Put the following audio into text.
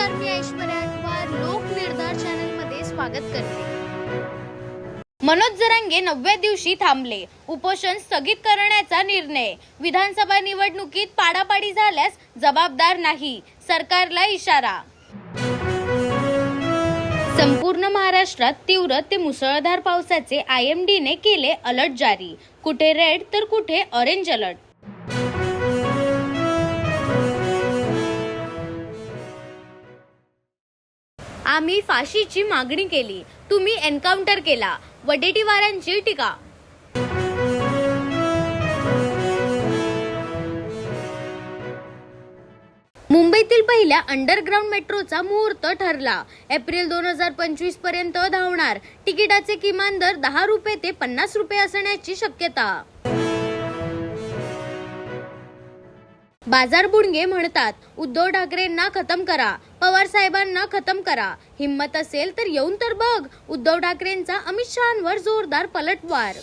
नमस्कार मी ऐश्वर्या अटवार लोक निर्धार चॅनलमध्ये स्वागत करते. मनोज जरांगे नवव्या दिवशी थांबले. उपोषण स्थगित करण्याचा निर्णय. विधानसभा निवडणुकीत पाडापाडी झाल्यास जबाबदार नाही. सरकारला इशारा. संपूर्ण महाराष्ट्रात तीव्र ते मुसळधार पावसाचे आय एम केले अलर्ट जारी. कुठे रेड तर कुठे ऑरेंज अलर्ट. आम्ही फाशीची मागणी केली. तुम्ही एन्काउंटर केला. वडेटीवारांची टीका. मुंबईतील पहिल्या अंडरग्राऊंड मेट्रोचा मुहूर्त ठरला. एप्रिल दोन हजार पंचवीसपर्यंत धावणार. तिकिटाचे किमान दर दहा रुपये ते पन्नास रुपये असण्याची शक्यता. बाजार बुडगे म्हणतात उद्धव ठाकरेंना खतम करा पवार साहेबांना खतम करा. हिंमत असेल तर येऊन तर बघ उद्धव ठाकरेंचा अमित शहांवर जोरदार पलटवार.